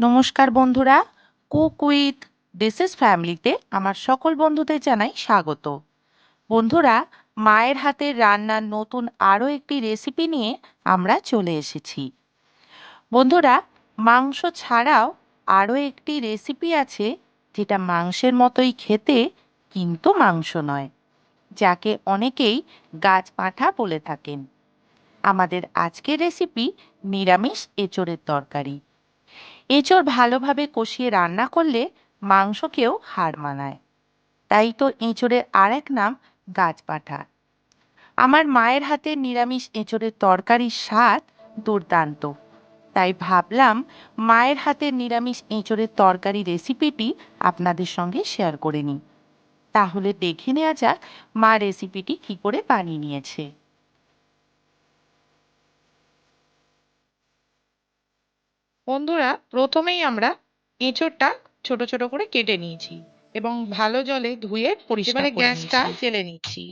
নমস্কার বন্ধুরা, cook with dishes ফ্যামিলিতে আমার সকল বন্ধুদের জানাই স্বাগত। বন্ধুরা, মায়ের হাতের রান্নার নতুন আরও একটি রেসিপি নিয়ে আমরা চলে এসেছি। বন্ধুরা, মাংস ছাড়াও আরও একটি রেসিপি আছে যেটা মাংসের মতোই খেতে কিন্তু মাংস নয়, যাকে অনেকেই গাছ পাঁঠা বলে থাকেন। আমাদের আজকের রেসিপি নিরামিষ এঁচোড়ের তরকারি। এঁচোড় ভালোভাবে কষিয়ে রান্না করলে মাংসকেও হার মানায়। তাই তো এঁচোড়ের আর এক নাম গাছপাঠা আমার মায়ের হাতের নিরামিষ এঁচোড়ের তরকারির স্বাদ দুর্দান্ত। তাই ভাবলাম মায়ের হাতের নিরামিষ এঁচোড়ের তরকারি রেসিপিটি আপনাদের সঙ্গে শেয়ার করে নিই। তাহলে দেখে নেওয়া যাক মা রেসিপিটি কি করে বানিয়ে নিয়েছে। বন্ধুরা প্রথমেই আমরা এঁচোড়টা ছোট ছোট করে কেটে নিয়েছি এবং ভালো জলে ধুয়ে পরিষ্কার এবারে গ্যাসটা জেলে নিচ্ছি।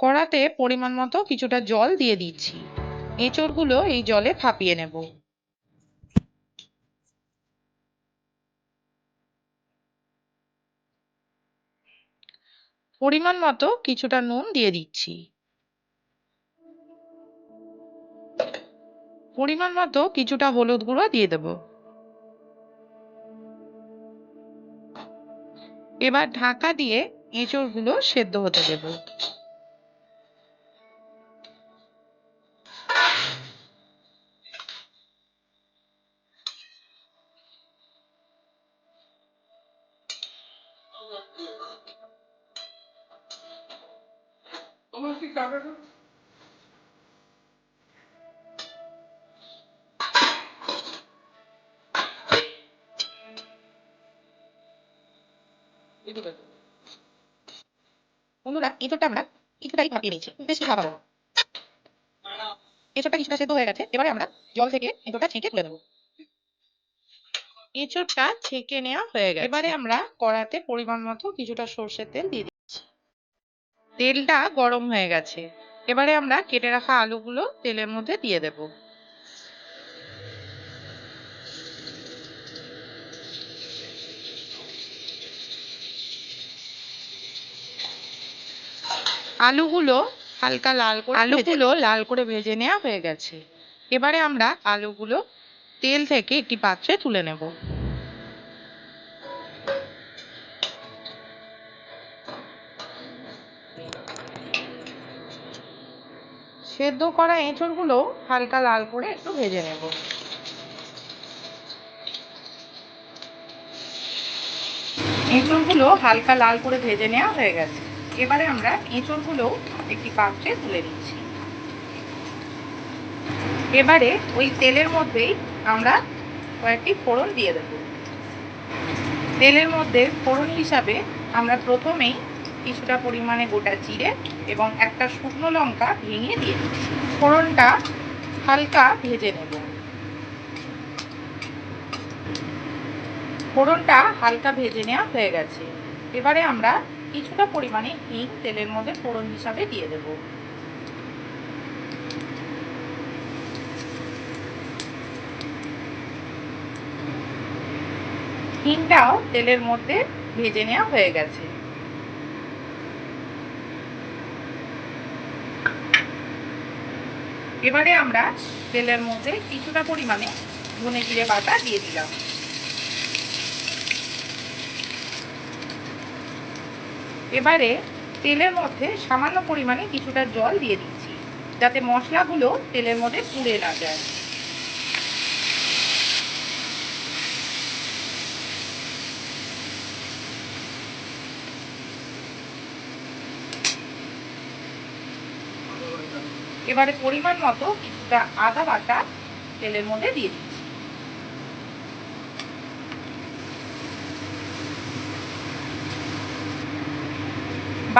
কড়াতে পরিমাণ মতো কিছুটা জল দিয়ে দিচ্ছি। এঁচোড়গুলো এই জলে ভাপিয়ে নেব। পরিমাণ মতো কিছুটা নুন দিয়ে দিচ্ছি। পরিমাণ মতো কিছুটা হলুদ গুঁড়ো দিয়ে দেব। এবার ঢাকা দিয়ে এঁচড়গুলো সেদ্ধ হতে দেব। বন্ধুরা আমরা কিছুটাই ভাপিয়ে নিয়েছি। বেশি ভাপাবো। কিছুটা সেদ্ধ হয়ে গেছে। এবারে আমরা জল থেকে ছেঁকে তুলে এঁচড়টা ছেঁকে নেওয়া হয়ে গেছে। এবারে আমরা কড়াতে পরিমাণ মতো কিছুটা সর্ষের তেল দিয়ে দিচ্ছি। তেলটা গরম হয়ে গেছে। এবারে আমরা কেটে রাখা আলুগুলো তেলের মধ্যে দিয়ে দেব। আলুগুলো হালকা লাল করে আলুগুলো লাল করে ভেজে নেওয়া হয়ে গেছে। এবারে আমরা আলুগুলো তেল থেকে একটি পাত্রে তুলে নেব। সেদ্ধ করা এঁচড়গুলো হালকা লাল করে একটু ভেজে নেব। এঁচড়গুলো হালকা লাল করে ভেজে নেওয়া হয়ে গেছে। এবারে আমরা এঁচড়গুলো একটি পাত্রে তুলে নিচ্ছি। এবারে ওই তেলের মধ্যেই আমরা কয়েকটি ফোড়ন দিয়ে দেব। তেলের মধ্যে ফোড়ন হিসাবে আমরা প্রথমেই কিছুটা পরিমাণে গোটা জিরে এবং একটা শুকনো লঙ্কা ভেঙে দিয়ে ফোড়নটা হালকা ভেজে নেব। ফোড়নটা হালকা ভেজে নেওয়া হয়ে গেছে। এবারে আমরা কিছুটা পরিমাণে হিং তেলের মধ্যে ফোড়ন হিসাবে দিয়ে দেব। হিংটাও তেলের মধ্যে ভেজে নেওয়া হয়ে গেছে। এবারে আমরা তেলের মধ্যে কিছুটা পরিমাণে ধনে জিরে বাটা দিয়ে দিলাম। এবারে তেলের মধ্যে সামান্য পরিমাণে কিছুটা জল দিয়ে দিচ্ছি, যাতে মশলাগুলো তেলের মধ্যে পুড়ে না যায়। এবারে পরিমাণ মতো কিছুটা আদা বাটা তেলের মধ্যে দিয়ে দিচ্ছি।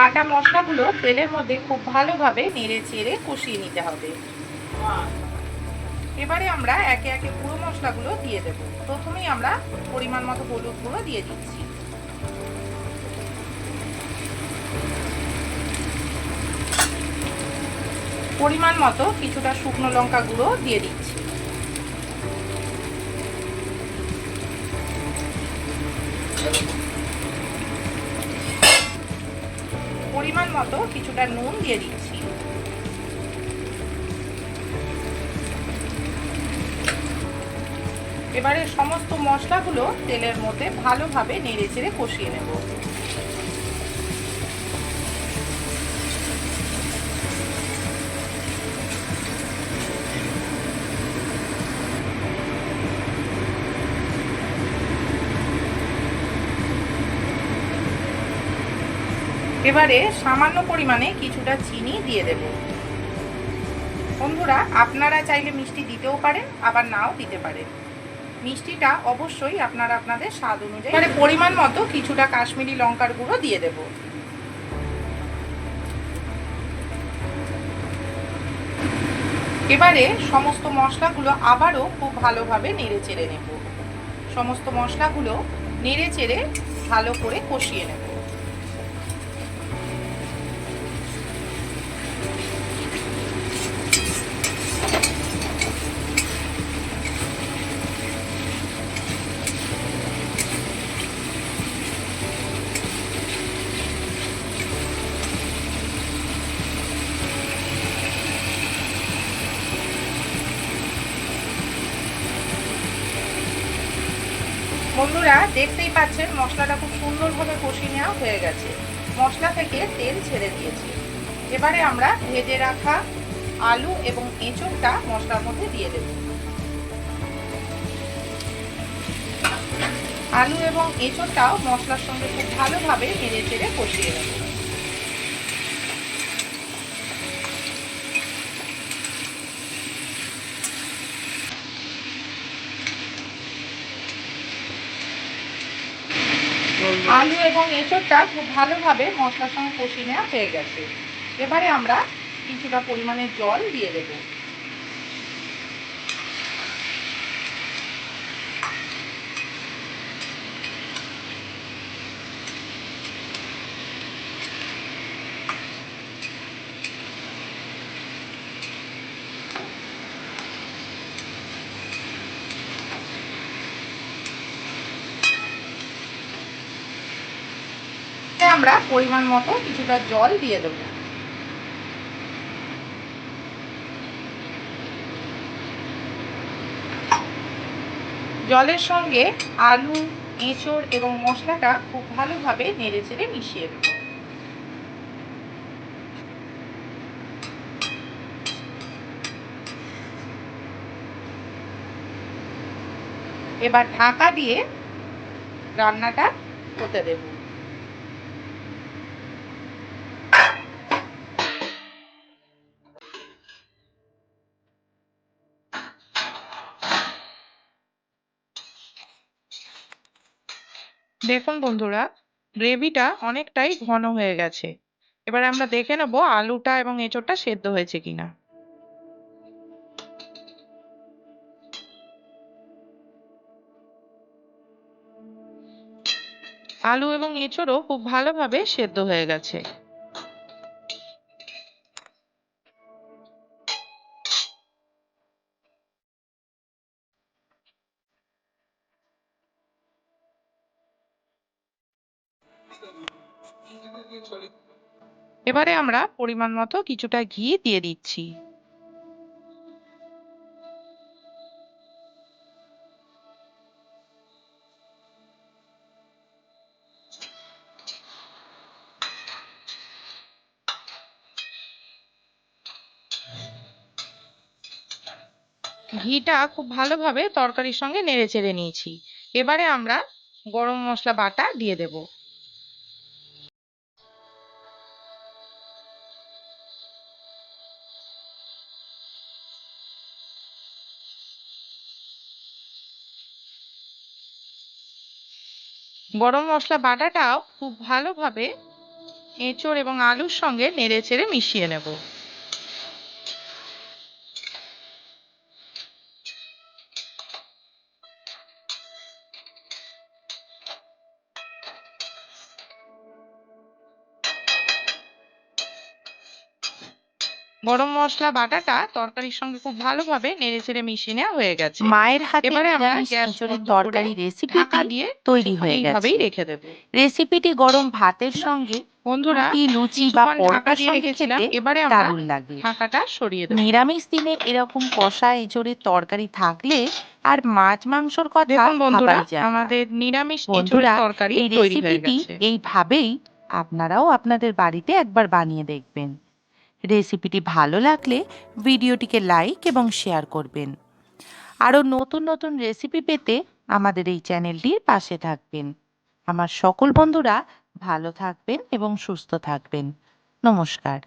বাটা মশলাগুলো তেলের মধ্যে খুব ভালোভাবে নেড়ে চেড়ে কষিয়ে নিতে হবে। এবারে আমরা একে একে পুরো মশলাগুলো দিয়ে দেব। প্রথমেই আমরা পরিমাণ মতো হলুদ গুঁড়ো দিয়ে দিচ্ছি। পরিমাণ মতো কিছুটা শুকনো লঙ্কা গুঁড়ো দিয়ে দিচ্ছি। Thank you. পরিমাণ মতো কিছুটা নুন দিয়ে দিচ্ছি। এবারে সমস্ত মশলাগুলো তেলের মধ্যে ভালোভাবে নেড়ে চেড়ে কষিয়ে নেব। এবারে সামান্য পরিমাণে কিছুটা চিনি দিয়ে দেব। বন্ধুরা, আপনারা চাইলে মিষ্টি দিতেও পারেন, আবার নাও দিতে পারেন। মিষ্টিটা অবশ্যই আপনারা আপনাদের স্বাদ অনুযায়ী এবারে পরিমাণ মতো কিছুটা কাশ্মীরি লঙ্কার গুঁড়ো দিয়ে দেব। এবারে সমস্ত মশলাগুলো আবারও খুব ভালোভাবে নেড়ে চেড়ে নেব। সমস্ত মশলাগুলো নেড়ে চেড়ে ভালো করে কষিয়ে নেব। বন্ধুরা, দেখতেই পাচ্ছেন, মশলাটা খুব সুন্দরভাবে কষি নেওয়া হয়ে গেছে। মশলা থেকে তেল ছেড়ে দিয়েছি। এবারে আমরা ভেজে রাখা আলু এবং এঁচড়টা মশলার মধ্যে দিয়ে দেব। আলু এবং এঁচড়টাও মশলার সঙ্গে খুব ভালোভাবে নেড়ে চেড়ে কষিয়ে নেব। আলু এবং এঁচোড়টা খুব ভালোভাবে মশলার সঙ্গে কষিয়ে নেওয়া হয়ে গেছে। এবারে আমরা কিছুটা পরিমাণে জল দিয়ে দেব। আমরা পরিমাণ মতো কিছুটা জল দিয়ে দেবো। জলের সঙ্গে আলু, এঁচড় এবং মশলাটা খুব ভালোভাবে নেড়ে চেড়ে মিশিয়ে দেব এবার ঢাকা দিয়ে রান্নাটা হতে দেব। দেখুন বন্ধুরা, গ্রেভিটা অনেকটাই ঘন হয়ে গেছে। এবার আমরা দেখে নেব আলুটা এবং এঁচোড়টা সেদ্ধ হয়েছে কিনা। আলু এবং এঁচোড়ও খুব ভালোভাবে সেদ্ধ হয়ে গেছে। এবারে আমরা পরিমাণ মতো কিছুটা ঘি দিয়ে দিচ্ছি। ঘিটা খুব ভালোভাবে তরকারির সঙ্গে নেড়ে চেড়ে নিয়েছি। এবারে আমরা গরম মশলা বাটা দিয়ে দেব। গরম মশলা বাটাটাও খুব ভালোভাবে এঁচোড় এবং আলুর সঙ্গে নেড়ে চেড়ে মিশিয়ে নেব। গরম মশলা বাটাটা তরকারির সঙ্গে খুব ভালোভাবে নেড়ে চেড়ে মিশিয়ে নেওয়া হয়ে গেছে। মায়ের হাতে এবারে আমরা গ্যাস তরকারি ঢাকা রেসিপিটি দিয়ে তৈরি হয়ে গেছে। এইভাবেই রেখে দেবো। রেসিপিটি গরম ভাতের সঙ্গে বন্ধুরা লুচি বা পরোটার দিয়ে সঙ্গে রেখেছিলাম। খেতে এবারে আমরা দারুণ লাগে। ঢাকাটা সরিয়ে দেবো। নিরামিষ দিনে এরকম কষা এঁচড়ের তরকারি থাকলে আর মাছ মাংসর কথা দেখুন বন্ধুরা। আমাদের নিরামিষ বন্ধুরা, এঁচোড়ের তরকারি এই তৈরি হয়ে রেসিপিটি গেছে। এইভাবেই আপনারাও আপনাদের বাড়িতে একবার বানিয়ে দেখবেন। রেসিপিটি ভালো লাগলে ভিডিওটিকে লাইক এবং শেয়ার করবেন। আরও নতুন নতুন রেসিপি পেতে আমাদের এই চ্যানেলটির পাশে থাকবেন। আমার সকল বন্ধুরা ভালো থাকবেন এবং সুস্থ থাকবেন। নমস্কার।